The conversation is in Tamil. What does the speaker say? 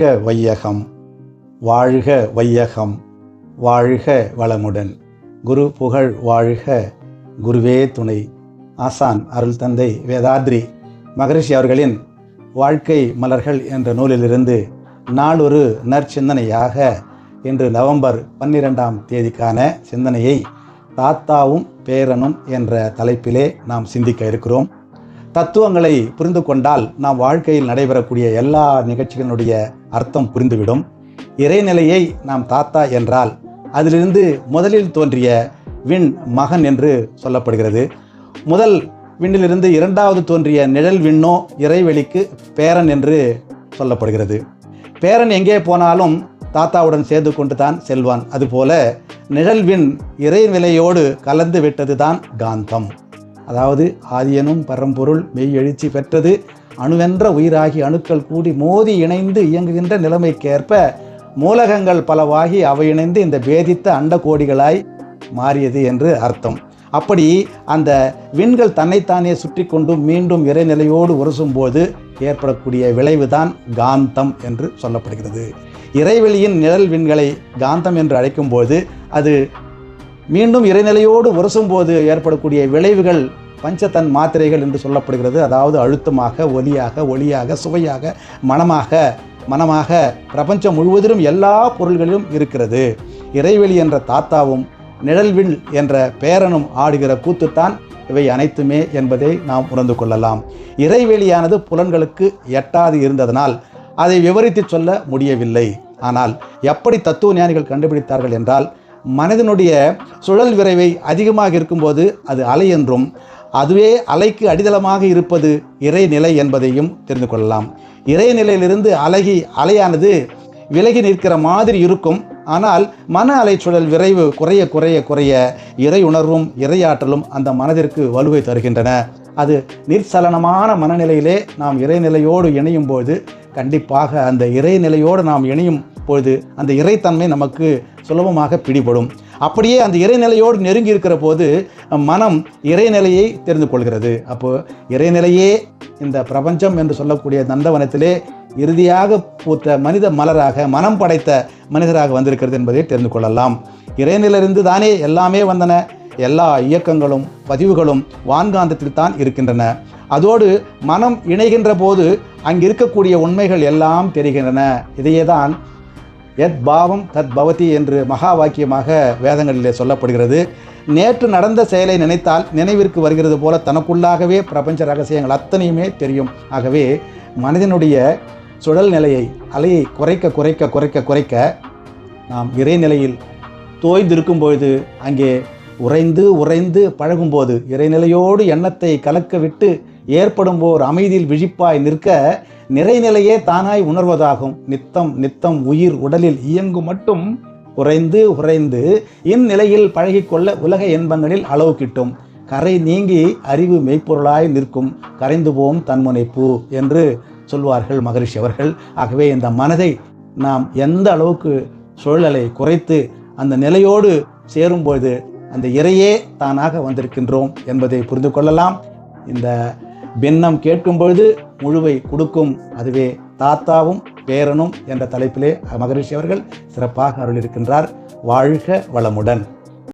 வாழ்க வையகம் வாழ்க வையகம் வாழ்க வளமுடன். குரு புகழ் வாழ்க. குருவே துணை. ஆசான் அருள் தந்தை வேதாத்ரி. மகரிஷி அவர்களின் வாழ்க்கை மலர்கள் என்ற நூலிலிருந்து நாளொரு நற்சிந்தனையாக இன்று நவம்பர் பன்னிரெண்டாம் தேதிக்கான சிந்தனையை தாத்தாவும் பேரனும் என்ற தலைப்பிலே நாம் சிந்திக்க இருக்கிறோம். தத்துவங்களை புரிந்து கொண்டால் நாம் வாழ்க்கையில் நடைபெறக்கூடிய எல்லா நிகழ்ச்சிகளினுடைய அர்த்தம் புரிந்துவிடும். இறைநிலையை நாம் தாத்தா என்றால் அதிலிருந்து முதலில் தோன்றிய விண் மகன் என்று சொல்லப்படுகிறது. முதல் விண்ணிலிருந்து இரண்டாவது தோன்றிய நிழல் விண்ணோ இறைவெளிக்கு பேரன் என்று சொல்லப்படுகிறது. பேரன் எங்கே போனாலும் தாத்தாவுடன் சேர்ந்து கொண்டு தான் செல்வான். அதுபோல நிழல்வின் இறைநிலையோடு கலந்து விட்டது தான் காந்தம். அதாவது ஆதியனும் பரம்பொருள் மெய் எழுச்சி பெற்றது. அணுவென்ற உயிராகி அணுக்கள் கூடி மோதி இணைந்து இயங்குகின்ற நிலைமைக்கேற்ப மூலகங்கள் பலவாகி அவை இணைந்து இந்த பேதித்த அண்ட கோடிகளாய் மாறியது என்று அர்த்தம். அப்படி அந்த விண்கள் தன்னைத்தானே சுற்றி கொண்டு மீண்டும் இறைநிலையோடு உரசும்போது ஏற்படக்கூடிய விளைவுதான் காந்தம் என்று சொல்லப்படுகிறது. இறைவெளியின் நிழல் விண்களை காந்தம் என்று அழைக்கும்போது அது மீண்டும் இறைநிலையோடு உரசும்போது ஏற்படக்கூடிய விளைவுகள் பஞ்சத்தன் மாத்திரைகள் என்று சொல்லப்படுகிறது. அதாவது அழுத்தமாக ஒலியாக ஒளியாக சுவையாக மனமாக மனமாக பிரபஞ்சம் முழுவதிலும் எல்லா பொருள்களிலும் இருக்கிறது. இறைவெளி என்ற தாத்தாவும் நிழல்வில் என்ற பேரனும் ஆடுகிற கூத்துத்தான் இவை அனைத்துமே என்பதை நாம் உணர்ந்து கொள்ளலாம். இறைவெளியானது புலன்களுக்கு எட்டாது இருந்ததனால் அதை விவரித்து சொல்ல முடியவில்லை. ஆனால் எப்படி தத்துவ ஞானிகள் கண்டுபிடித்தார்கள் என்றால் மனதினுடைய சுழல் விரைவை அதிகமாக இருக்கும்போது அது அலை என்றும் அதுவே அலைக்கு அடித்தளமாக இருப்பது இறைநிலை என்பதையும் தெரிந்து கொள்ளலாம். இறைநிலையிலிருந்து அலகி அலையானது விலகி நிற்கிற மாதிரி இருக்கும். ஆனால் மன அலைச்சுழல் விரைவு குறைய குறைய குறைய இறை உணர்வும் இறையாற்றலும் அந்த மனதிற்கு வலுவை தருகின்றன. அது நிர்சலனமான மனநிலையிலே நாம் இறைநிலையோடு இணையும் போது கண்டிப்பாக அந்த இறைநிலையோடு நாம் இணையும் பொழுது அந்த இறைத்தன்மை நமக்கு சுலபமாக பிடிபடும். அப்படியே அந்த இறைநிலையோடு நெருங்கி இருக்கிற போது மனம் இறைநிலையை தெரிந்து கொள்கிறது. அப்போ இறைநிலையே இந்த பிரபஞ்சம் என்று சொல்லக்கூடிய நந்தவனத்திலே இறுதியாக பூத்த மனித மலராக மனம் படைத்த மனிதராக வந்திருக்கிறது என்பதை தெரிந்து கொள்ளலாம். இறைநிலிருந்து தானே எல்லாமே வந்தன. எல்லா இயக்கங்களும் பதிவுகளும் வான்காந்தத்தில் தான் இருக்கின்றன. அதோடு மனம் இணைகின்ற போது அங்கு இருக்கக்கூடிய உண்மைகள் எல்லாம் தெரிகின்றன. இதையே தான் எத் பாவம் தத் பவதி என்று மகா வாக்கியமாக வேதங்களிலே சொல்லப்படுகிறது. நேற்று நடந்த செயலை நினைத்தால் நினைவிற்கு வருகிறது போல தனக்குள்ளாகவே பிரபஞ்ச ரகசியங்கள் அத்தனையுமே தெரியும். ஆகவே மனிதனுடைய சுழல் நிலையை அலையை குறைக்க குறைக்க குறைக்க குறைக்க நாம் இறைநிலையில் தோய்ந்திருக்கும் பொழுது அங்கே உறைந்து உறைந்து பழகும்போது இறைநிலையோடு எண்ணத்தை கலக்க விட்டு ஏற்படும் ஓர் அமைதியில் விழிப்பாய் நிற்க நிறைநிலையே தானாய் உணர்வதாகும். நித்தம் நித்தம் உயிர் உடலில் இயங்கும் மட்டும் உறைந்து உறைந்து இந்நிலையில் பழகிக்கொள்ள உலக இன்பங்களில் அளவு கிட்டும். கரை நீங்கி அறிவு மெய்ப்பொருளாய் நிற்கும். கரைந்து போம் தன்முனைப்பு என்று சொல்வார்கள் மகரிஷி அவர்கள். ஆகவே இந்த மனதை நாம் எந்த அளவுக்கு சூழலை குறைத்து அந்த நிலையோடு சேரும்பொழுது அந்த இறையே தானாக வந்திருக்கின்றோம் என்பதை புரிந்து கொள்ளலாம். இந்த பின்னம் கேட்கும் பொழுது முழுவை கொடுக்கும் அதுவே தாத்தாவும் பேரனும் என்ற தலைப்பிலே மகரிஷி அவர்கள் சிறப்பாக அருளிருக்கின்றார் வாழ்க வளமுடன்.